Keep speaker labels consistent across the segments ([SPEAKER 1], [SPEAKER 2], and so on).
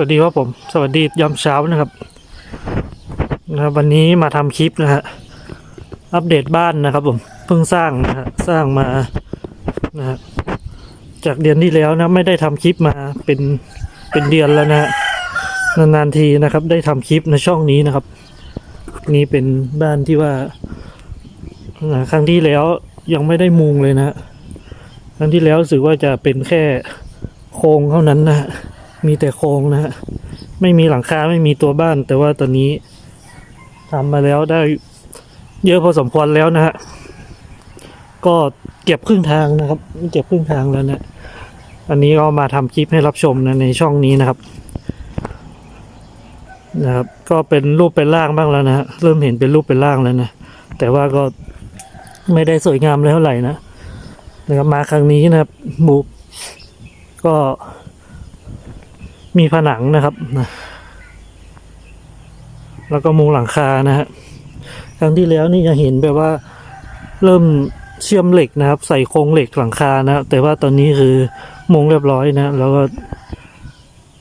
[SPEAKER 1] วัสดีครับผม สวัสดียามเช้านะครับนะครับ วันนี้มาทำคลิปนะฮะอัปเดตบ้านนะครับ ผมเพิ่งสร้างนะฮะสร้างมานะฮะจากเดือนที่แล้วนะ ไม่ได้ทำคลิปมาเป็นเป็นเดือนแล้วนะฮะนานๆทีนะครับ ได้ทำคลิปในช่องนี้นะครับ นี่เป็นบ้านที่ว่านะครั้งที่แล้วยังไม่ได้มุงเลยนะครั้งที่แล้วรู้สึกว่าจะเป็นแค่โครงเท่านั้นนะฮะ มีแต่โครงนะฮะไม่มีหลังคาไม่มีตัวบ้าน แต่ว่าตอนนี้ทำมาแล้วได้เยอะพอสมควรแล้วนะฮะก็เก็บครึ่งทางนะครับเก็บครึ่งทางแล้วนะอันนี้ก็มาทำคลิปให้รับชมนะในช่องนี้นะครับนะครับ ก็เป็นรูปเป็นร่างบ้างแล้วนะฮะเริ่มเห็นเป็นรูปเป็นร่างแล้วนะแต่ว่าก็ไม่ได้สวยงามเลยเท่าไหร่นะนะครับมาครั้งนี้นะครับหมูก็ มีผนังนะครับนะแล้วก็มุงหลังคานะฮะครั้งที่แล้วนี่จะเห็นแบบว่าเริ่มเชื่อมเหล็กนะครับ ใส่โครงเหล็กหลังคานะแต่ว่าตอนนี้คือมุงเรียบร้อยนะแล้วก็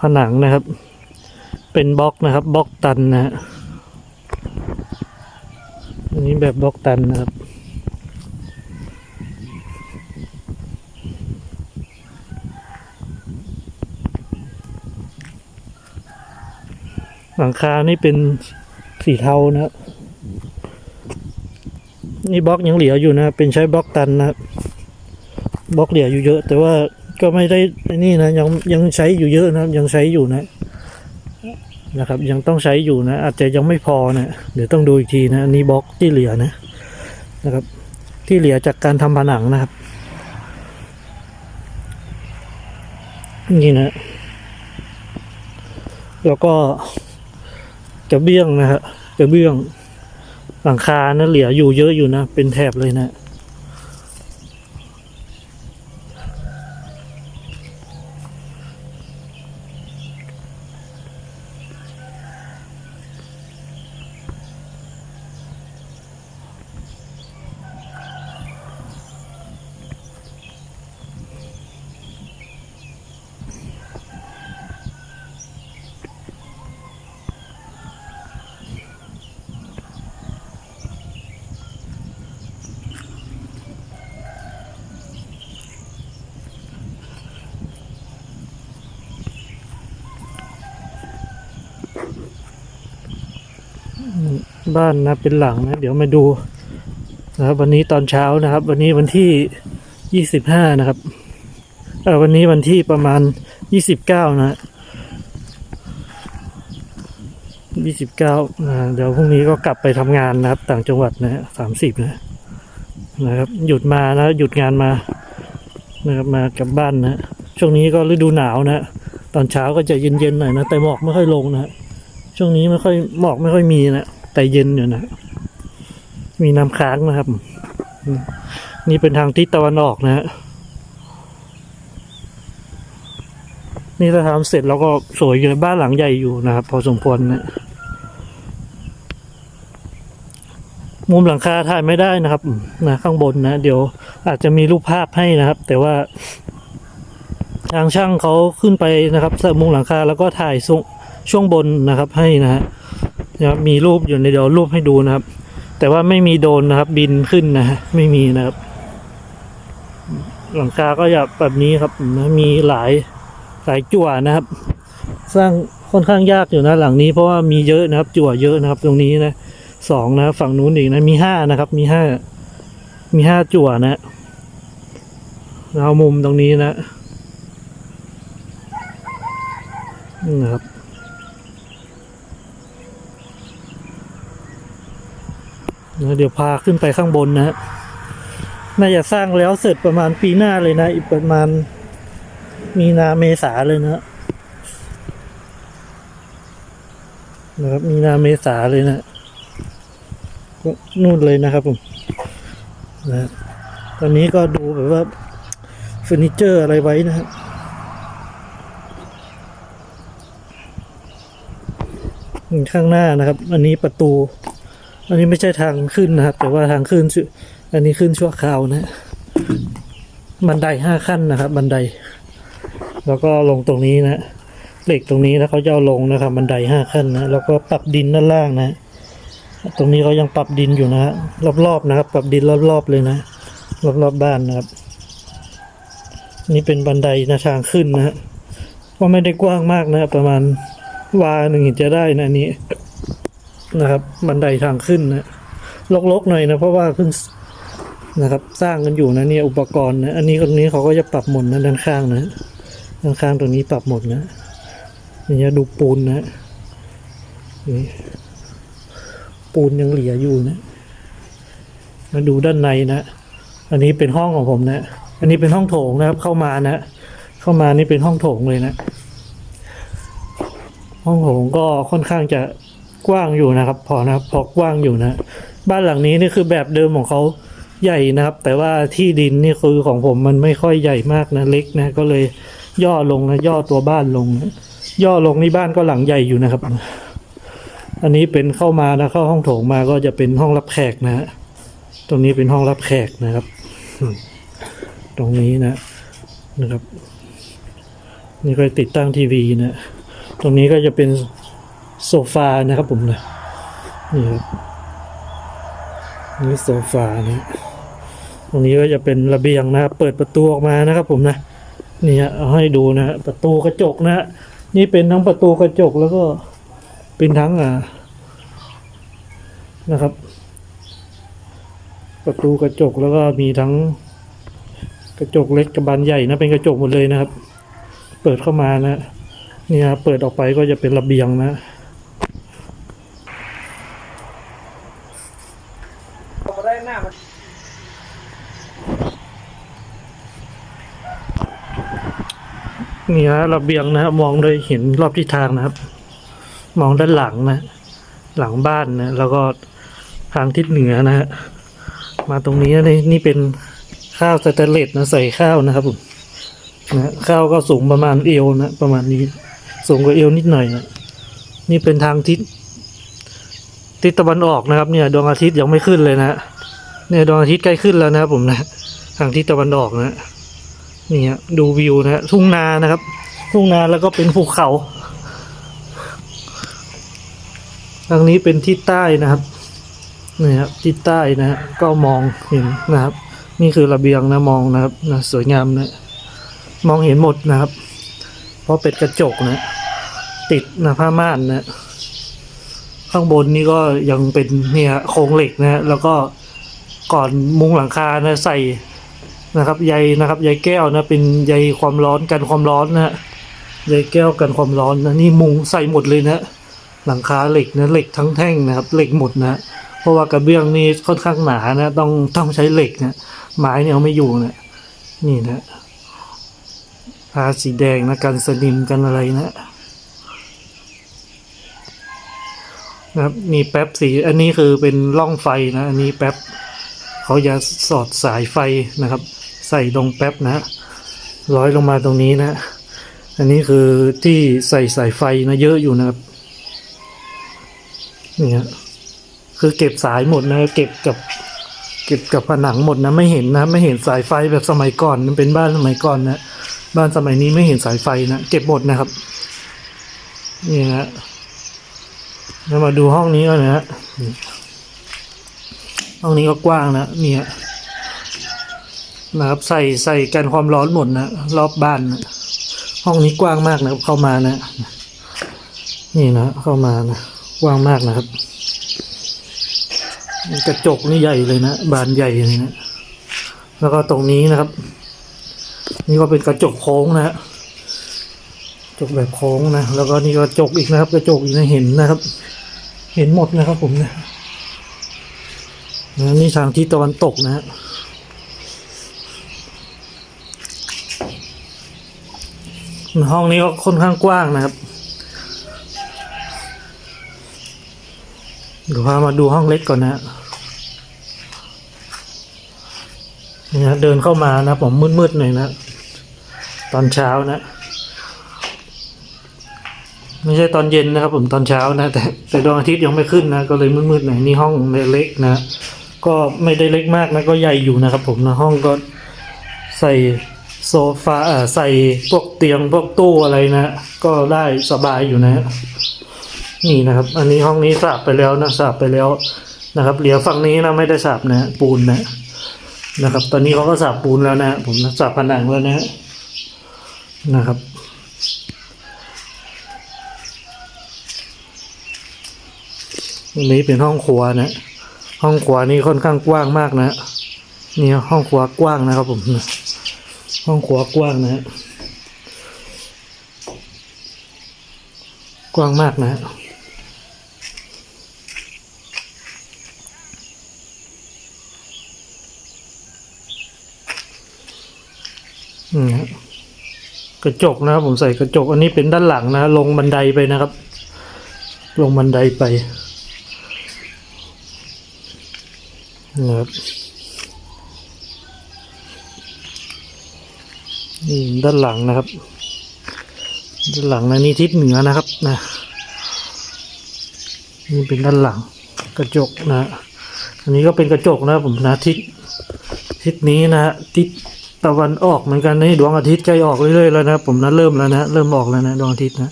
[SPEAKER 1] ผนังนะครับ เป็นบล็อกนะครับบล็อกตันนะฮะอันนี้แบบบล็อกตันนะครับ หลังคานี่เป็นสีเทานะครับ นี่บล็อกยังเหลืออยู่นะ เป็นใช้บล็อกตันนะบล็อกเหลืออยู่เยอะ แต่ว่าก็ไม่ได้นี่นะยังยังใช้อยู่เยอะนะครับ ยังใช้อยู่นะนะครับ ยังต้องใช้อยู่นะ อาจจะยังไม่พอนะเดี๋ยวต้องดูอีกทีนะอันนี้บล็อกที่เหลือนะนะครับ ที่เหลือจากการทำผนังนะครับ นี่นะ แล้วก็ กระเบื้องนะฮะกระเบื้องหลังคานะเหลืออยู่เยอะอยู่นะ เป็นแถบเลยนะ บ้านนะเป็นหลังนะ เดี๋ยวมาดูนะครับ วันนี้ตอนเช้านะครับ วันนี้วันที่ยี่สิบห้านะครับเออวันนี้วันที่ประมาณยี่สิบเก้านะยี่สิบเก้าเดี๋ยวพรุ่งนี้ก็กลับไปทำงานนะครับ ต่างจังหวัดนะสามสิบนะนะครับ หยุดมานะหยุดงานมานะครับมากลับบ้านนะช่วงนี้ก็ฤดูหนาวนะตอนเช้าก็จะเย็นๆหน่อยนะแต่หมอกไม่ค่อยลงนะช่วงนี้ไม่ค่อยหมอกไม่ค่อยมีนะ แต่เย็นอยู่นะ มีน้ำค้างนะครับ นี่เป็นทางทิศตะวันออกนะฮะนี่ถ้าทำเสร็จแล้วก็สวยอยู่บ้านหลังใหญ่อยู่นะครับ พอสมควรนะมุมหลังคาถ่ายไม่ได้นะครับนะข้างบนนะ เดี๋ยวอาจจะมีรูปภาพให้นะครับ แต่ว่า ทางช่างเขาขึ้นไปนะครับใส่มุมหลังคาแล้วก็ถ่ายช่วงบนนะครับให้นะฮะ นะครับมีรูปอยู่ในเดี๋ยวรูปให้ดูนะครับ แต่ว่าไม่มีโดนนะครับ บินขึ้นนะไม่มีนะครับ หลังคาก็จะแบบนี้ครับนะมีหลายหลายจั่วนะครับ สร้างค่อนข้างยากอยู่นะ หลังนี้เพราะว่ามีเยอะนะครับ จั่วเยอะนะครับ ตรงนี้นะสองนะครับฝั่งนู้นอีกนะมีห้านะครับ มีห้ามีห้าจั่วนะแล้วมุมตรงนี้นะนะครับ นะ เดี๋ยวพาขึ้นไปข้างบนนะฮะน่าจะสร้างแล้วเสร็จประมาณปีหน้าเลยนะ อีกประมาณ มีนาเมษาเลยนะนะครับ มีนาเมษาเลยนะก็นู่นเลยนะครับผมนะตอนนี้ก็ดูแบบว่าเฟอร์นิเจอร์อะไรไว้นะฮะข้างหน้านะครับ อันนี้ประตู อันนี้ไม่ใช่ทางขึ้นนะครับ แต่ว่าทางขึ้นอันนี้ขึ้นชั่วคราวนะ บันไดห้าขั้นนะครับ บันได แล้วก็ลงตรงนี้นะเหล็กตรงนี้นะเขาจะเอาลงนะครับ บันไดห้าขั้นนะแล้วก็ปรับดินด้านล่างนะ ตรงนี้เขายังปรับดินอยู่นะฮะรอบๆนะครับ ปรับดินรอบๆเลยนะรอบๆบ้านนะครับ นี่เป็นบันไดนะทางขึ้นนะฮะก็ไม่ได้กว้างมากนะครับประมาณวาหนึ่งเห็นจะได้นะอัน นะครับ บันไดทางขึ้นนะลกๆหน่อยนะเพราะว่าเพิ่งนะครับ สร้างกันอยู่นะเนี่ยอุปกรณ์นะอันนี้ตรงนี้เขาก็จะปรับหมดนะด้านข้างนะด้านข้างตรงนี้ปรับหมดนะนี่จะดูปูนนะนี่ปูนยังเหลืออยู่นะมาดูด้านในนะ อันนี้เป็นห้องของผมนะ อันนี้เป็นห้องโถงนะครับ เข้ามานะ เข้ามานี่เป็นห้องโถงเลยนะ ห้องโถงก็ค่อนข้างจะ กว้างอยู่นะครับ พอนะครับพอกว้างอยู่นะ บ้านหลังนี้นี่คือแบบเดิมของเขาใหญ่นะครับ แต่ว่าที่ดินนี่คือของผมมันไม่ค่อยใหญ่มากนะเล็กนะก็เลยย่อลงนะย่อตัวบ้านลง ย่อลงนี่บ้านก็หลังใหญ่อยู่นะครับ อันนี้เป็นเข้ามานะเข้าห้องโถงมาก็จะเป็นห้องรับแขกนะฮะตรงนี้เป็นห้องรับแขกนะครับ ตรงนี้นะนะครับ นี่ก็ติดตั้งทีวีนะ ตรงนี้ก็จะเป็น โซฟานะครับผมนะนี่ครับนี่โซฟานะตรงนี้ก็จะเป็นระเบียงนะครับ เปิดประตูออกมานะครับผมนะนี่ฮะให้ดูนะฮะประตูกระจกนะฮะนี่เป็นทั้งประตูกระจกแล้วก็เป็นทั้งอ่านะครับ ประตูกระจกแล้วก็มีทั้งกระจกเล็กกับบานใหญ่นะเป็นกระจกหมดเลยนะครับ เปิดเข้ามานะเนี่ยเปิดออกไปก็จะเป็นระเบียงนะ
[SPEAKER 2] ได้หน้ามัน
[SPEAKER 1] นี่ ฮะระเบียงนะครับมองโดยเห็นรอบทิศทางนะครับ มองด้านหลังนะ หลังบ้านนะ แล้วก็ทางทิศเหนือนะฮะมาตรงนี้นี่นี่เป็นข้าวสแตเลสนะใส่ข้าวนะครับผมนะข้าวก็สูงประมาณเอวนะประมาณนี้ สูงกว่าเอวนิดหน่อยนะนี่เป็นทางทิศทิศตะวันออกนะครับ เนี่ยดวงอาทิตย์ยังไม่ขึ้นเลยนะเนี่ยดวงอาทิตย์ใกล้ขึ้นแล้วนะครับผมนะ ทางทิศตะวันออกนะ นี่ฮะดูวิวนะฮะทุ่งนานะครับ ทุ่งนาแล้วก็เป็นภูเขาทางนี้เป็นทิศใต้นะครับนี่ครับทิศใต้นะฮะก็มองเห็นนะครับ นี่คือระเบียงนะมองนะครับนะสวยงามนะมองเห็นหมดนะครับ เพราะเป็นกระจกนะ ติดนะผ้าม่านนะข้างบนนี่ก็ยังเป็นเนี่ยโครงเหล็กนะฮะแล้วก็ก่อนมุงหลังคานะใส่ นะครับใยนะครับใยแก้วนะเป็นใยความร้อนกันความร้อนนะฮะใยแก้วกันความร้อนนะนี่มุงใส่หมดเลยนะหลังคาเหล็กนะเหล็กทั้งแท่งนะครับเหล็กหมดนะเพราะว่ากระเบื้องนี่ค่อนข้างหนานะต้องต้องใช้เหล็กนะไม้เนี่ยเอาไม่อยู่นะนี่นะทาสีแดงนะกันสนิมกันอะไรนะนะครับนี่แป๊บสีอันนี้คือเป็นร่องไฟนะอันนี้แป๊บเขาจะสอดสายไฟนะครับ ใส่ลงแป๊บนะร้อยลงมาตรงนี้นะ อันนี้คือที่ใส่สายไฟนะเยอะอยู่นะครับนี่ฮะคือเก็บสายหมดนะเก็บกับเก็บกับผนังหมดนะไม่เห็นนะ ไม่เห็นสายไฟแบบสมัยก่อนมันเป็นบ้านสมัยก่อนนะบ้านสมัยนี้ไม่เห็นสายไฟนะเก็บหมดนะครับนี่นะแล้วมาดูห้องนี้ก่อนนะฮะห้องนี้ก็กว้างนะเนี่ย นะครับ ใส่ใส่กันความร้อนหมดนะรอบบ้านนะห้องนี้กว้างมากนะครับ เข้ามานะ นี่นะเข้ามานะกว้างมากนะครับกระจกนี่ใหญ่เลยนะบานใหญ่เลยนะแล้วก็ตรงนี้นะครับ นี่ก็เป็นกระจกโค้งนะฮะกระจกแบบโค้งนะแล้วก็นี่กระจกอีกนะครับ กระจกอีกนะเห็นนะครับ เห็นหมดนะครับผมนะนะนี่ทางที่ตะวันตกนะฮะ ห้องนี้ก็ค่อนข้างกว้างนะครับเดี๋ยวพามาดูห้องเล็กก่อนนะฮะนี่นะเดินเข้ามานะ ผมมืดๆหน่อยนะ ตอนเช้านะ ไม่ใช่ตอนเย็นนะครับ ผมตอนเช้านะ แต่แต่ดวงอาทิตย์ยังไม่ขึ้นนะ ก็เลยมืดๆหน่อยนี่ห้องเล็กๆนะ ก็ไม่ได้เล็กมากนะ ก็ใหญ่อยู่นะครับ ผมนะห้องก็ใส่ โซฟาใส่พวกเตียงพวกตู้อะไรนะ ก็ได้สบายอยู่นะ นี่นะครับ อันนี้ห้องนี้สาบไปแล้วนะสาบไปแล้วนะครับเหลือฝั่งนี้นะไม่ได้สาบนะ ปูนนะนะครับ ตอนนี้เขาก็สาบปูนแล้วนะผมสาบผนังแล้วนะนะครับอันนี้เป็นห้องครัวนะ ห้องครัวนี่ค่อนข้างกว้างมากนะ นี่ห้องครัวกว้างนะครับผมนะ ห้องครัวกว้างนะฮะกว้างมากนะฮะอืมฮะกระจกนะครับ ผมใส่กระจก อันนี้เป็นด้านหลังนะ ลงบันไดไปนะครับ ลงบันไดไปนะครับ นี่ด้านหลังนะครับ ด้านหลังนะนี่ทิศเหนือนะครับนะนี่เป็นด้านหลังกระจกนะ อันนี้ก็เป็นกระจกนะผมนะทิศทิศนี้นะทิศตะวันออกเหมือนกันนี่ดวงอาทิตย์ใกล้ออกเรื่อยๆแล้วนะผมนะเริ่มแล้วนะเริ่มออกแล้วนะดวงอาทิตย์นะ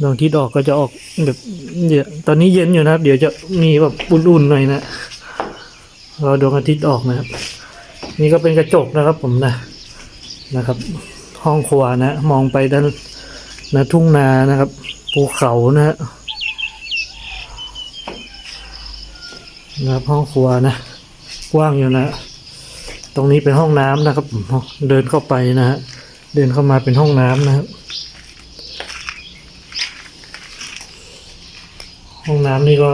[SPEAKER 1] ดวงอาทิตย์ออกก็จะออกแบบเดี๋ยวตอนนี้เย็นอยู่นะครับ เดี๋ยวจะมีแบบอุ่นๆหน่อยนะรอดวงอาทิตย์ออกนะครับ นี่ก็เป็นกระจกนะครับผมนะ นะครับ ห้องครัวนะ มองไปด้านนะทุ่งนานะครับภูเขานะฮะนะครับห้องครัวนะ กว้างอยู่นะ ตรงนี้เป็นห้องน้ำนะครับ เดินเข้าไปนะฮะเดินเข้ามาเป็นห้องน้ำนะครับ ห้องน้ำนี่ก็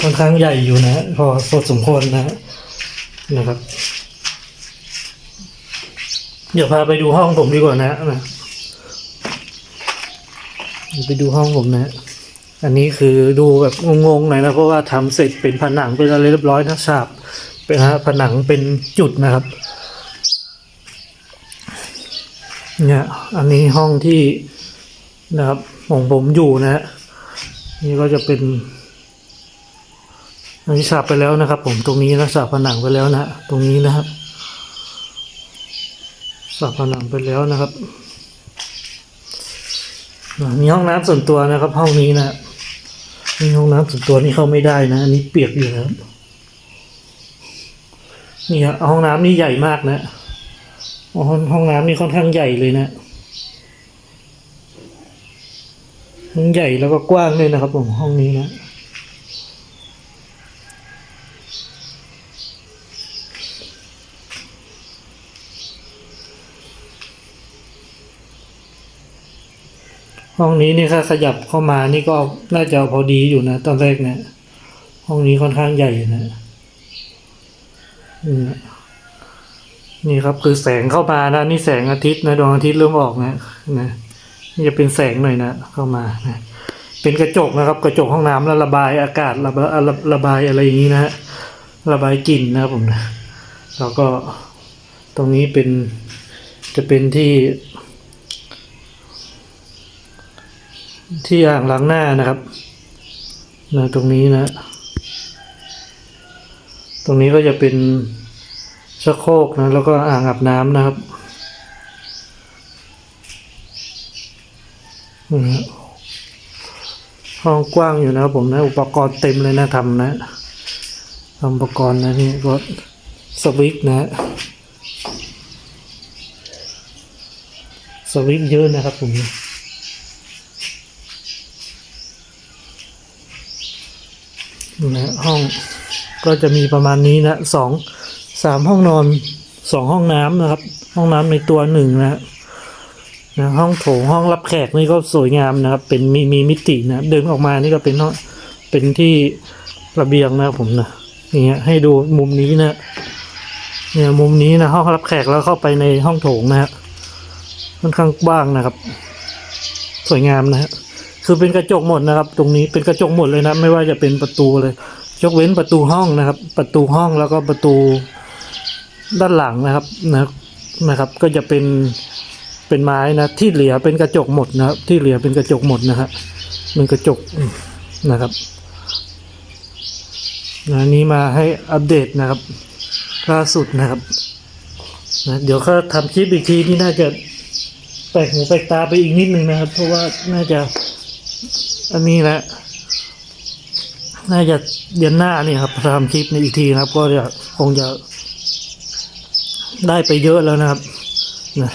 [SPEAKER 1] ค่อนข้างใหญ่อยู่นะพอพอสมควรนะนะครับ เดี๋ยวพาไปดูห้องผมดีกว่านะนะไปดูห้องผมนะ อันนี้คือดูแบบงงๆหน่อยนะเพราะว่าทำเสร็จเป็นผนังเป็นอะไรเรียบร้อยนะฉาบเป็นฮะผนังเป็นจุดนะครับ เนี่ย อันนี้ห้องที่นะครับของผมอยู่นะฮะนี่ก็จะเป็นอันนี้ฉาบไปแล้วนะครับ ผมตรงนี้นะฉาบผนังไปแล้วนะตรงนี้นะครับ ฉาบผนังไปแล้วนะครับ มีห้องน้ำส่วนตัวนะครับ ห้องนี้นะนี่ห้องน้ำส่วนตัวนี่เข้าไม่ได้นะ อันนี้เปียกอยู่นะครับนี่ฮะห้องน้ำนี่ใหญ่มากนะห้องห้องน้ำนี่ค่อนข้างใหญ่เลยนะห้งใหญ่แล้วก็กว้างเลยนะครับผมห้องนี้นะ ห้องนี้นี่ถ้าขยับเข้ามานี่ก็น่าจะพอดีอยู่นะตอนแรกเนะห้องนี้ค่อนข้างใหญ่นะนี่ครับคือแสงเข้ามานะนี่แสงอาทิตย์นะดวงอาทิตย์เริ่มออกนะนะนี่จะเป็นแสงหน่อยนะเข้ามานะเป็นกระจกนะครับ กระจกห้องน้ำแล้วระบายอากาศระบายระระบายอะไรอย่างนี้นะฮะระบายกลิ่นนะครับผมนะแล้วก็ตรงนี้เป็นจะเป็นที่ ที่อ่างล้างหน้านะครับนะตรงนี้นะ ตรงนี้ก็จะเป็นชักโครกนะ แล้วก็อ่างอาบน้ำนะครับอืมห้องกว้างอยู่นะครับผมนะ อุปกรณ์เต็มเลยนะทำนะทำอุปกรณ์นะนี่ก็สวิตช์นะสวิตเยอะนะครับผม นะห้องก็จะมีประมาณนี้นะสองสามห้องนอนสองห้องน้ำนะครับ ห้องน้ำในตัวหนึ่งนะนะห้องโถงห้องรับแขกนี่ก็สวยงามนะครับ เป็นมีมีมิตินะเดินออกมานี่ก็เป็นห้องเป็นที่ระเบียงนะผมนะนี่ฮะให้ดูมุมนี้นะเนี่ยมุมนี้นะห้องรับแขกแล้วเข้าไปในห้องโถงนะฮะค่อนข้างกว้างนะครับ สวยงามนะฮะ คือเป็นกระจกหมดนะครับ ตรงนี้เป็นกระจกหมดเลยนะไม่ว่าจะเป็นประตูเลย ยกเว้นประตูห้องนะครับ ประตูห้องแล้วก็ประตูด้านหลังนะครับนะนะครับ ก็จะเป็นเป็นไม้นะ ที่เหลือเป็นกระจกหมดนะครับ ที่เหลือเป็นกระจกหมดนะครับเป็นกระจกนะครับนะนี้มาให้อัปเดตนะครับล่าสุดนะครับนะเดี๋ยวเขาทำคลิปอีกทีนี่น่าจะแปลกหูแปลกตาไปอีกนิดนึงนะครับ เพราะว่าน่าจะ อันนี้แหละน่าจะเดือนหน้านี่ครับทำคลิปในอีกทีนะครับ ก็จะคงจะได้ไปเยอะแล้วนะครับนะ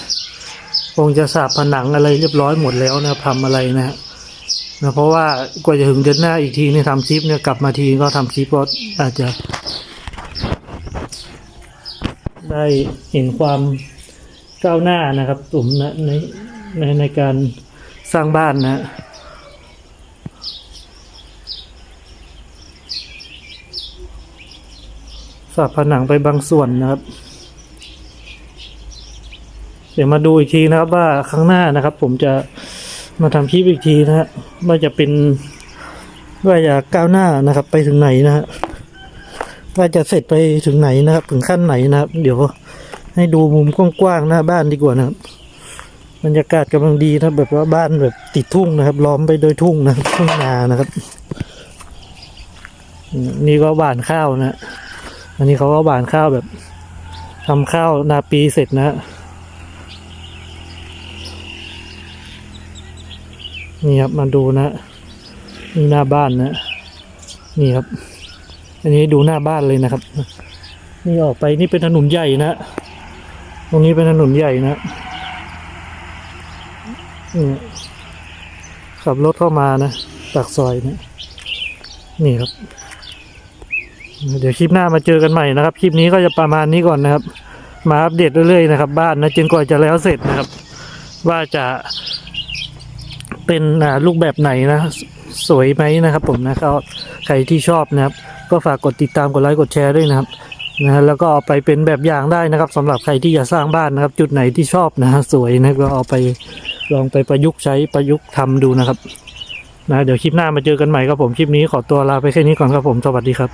[SPEAKER 1] คงจะสาบผนังอะไรเรียบร้อยหมดแล้วนะทำอะไรนะฮะนะเพราะว่ากว่าจะถึงเดือนหน้าอีกทีนี่ทำคลิปเนี่ยกลับมาทีก็ทำคลิปก็อาจจะ ได้เห็นความก้าวหน้านะครับผมนะในในในการสร้างบ้านนะ ฝาผนังไปบางส่วนนะครับ เดี๋ยวมาดูอีกทีนะครับ ว่าครั้งหน้านะครับ ผมจะมาทำคลิปอีกทีนะฮะว่าจะเป็นว่าจะก้าวหน้านะครับ ไปถึงไหนนะฮะว่าจะเสร็จไปถึงไหนนะครับ ถึงขั้นไหนนะครับ เดี๋ยวให้ดูมุมกว้างๆหน้าบ้านดีกว่านะครับบรรยากาศกำลังดีนะแบบว่าบ้านแบบติดทุ่งนะครับ ล้อมไปโดยทุ่งนะทุ่งนานะครับ นี่ก็หว่านข้าวนะ อันนี้เขาก็หวานข้าวแบบทำข้าวนาปีเสร็จนะ นี่ครับมาดูนะนี่หน้าบ้านนะ นี่ครับ อันนี้ดูหน้าบ้านเลยนะครับ นี่ออกไปนี่เป็นถนนใหญ่นะ ตรงนี้เป็นถนนใหญ่นะขับรถเข้ามานะปากซอยนะนี่ครับ เดี๋ยวคลิปหน้ามาเจอกันใหม่นะครับ คลิปนี้ก็จะประมาณนี้ก่อนนะครับ มาอัปเดตเรื่อยๆนะครับ บ้านนะจนกว่าจะแล้วเสร็จนะครับ ว่าจะเป็นอ่ารูปแบบไหนนะสวยไหมนะครับ ผมนะก็ใครที่ชอบนะครับ ก็ฝากกดติดตามกดไลค์กดแชร์ด้วยนะครับนะแล้วก็เอาไปเป็นแบบอย่างได้นะครับสำหรับใครที่อยากสร้างบ้านนะครับ จุดไหนที่ชอบนะสวยนะก็เอาไปลองไปประยุกต์ใช้ประยุกต์ทำดูนะครับนะเดี๋ยวคลิปหน้ามาเจอกันใหม่ครับผมคลิปนี้ขอตัวลาไปแค่นี้ก่อนครับผมสวัสดีครับ